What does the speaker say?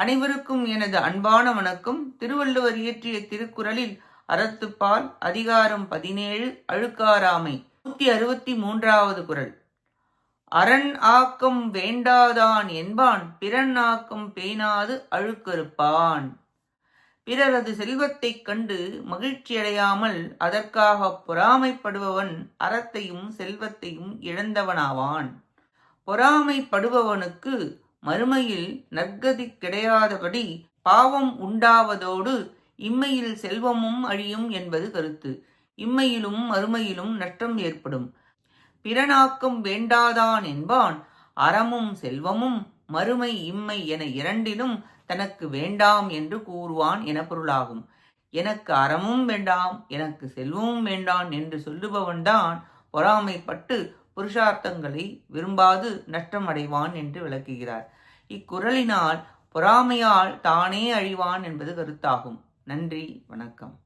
அனைவருக்கும் எனது அன்பான வணக்கம். திருவள்ளுவர் இயற்றிய திருக்குறளில் அறத்துப்பால் அதிகாரம் பதினேழு அழுக்காராமை நூத்தி அறுபத்தி மூன்றாவது குரல் அரண் ஆக்கம் வேண்டாதான் என்பான் பிறன் ஆக்கம் பேணாது அழுக்கறுப்பான். பிறரது செல்வத்தைக் கண்டு மகிழ்ச்சியடையாமல் அதற்காக பொறாமைப்படுபவன் அறத்தையும் செல்வத்தையும் இழந்தவனாவான். பொறாமைப்படுபவனுக்கு மறுமையில் நற்கதி கிடையாதபடி பாவம் உண்டாவதோடு இம்மையில் செல்வமும் அழியும் என்பது கருத்து. இம்மையிலும் மறுமையிலும் நஷ்டம் ஏற்படும். பிறனாக்கம் வேண்டாதான் என்பான். அறமும் செல்வமும் மறுமை இம்மை என இரண்டிலும் தனக்கு வேண்டாம் என்று கூறுவான் என பொருளாகும். எனக்கு அறமும் வேண்டாம் எனக்கு செல்வமும் வேண்டாம் என்று சொல்லுபவன்தான் பொறாமைப்பட்டு புருஷார்த்தங்களை விரும்பாது நஷ்டமடைவான் என்று விளக்குகிறார். இக்குறளினால் பொறாமையால் தானே அழிவான் என்பது கருத்தாகும். நன்றி வணக்கம்.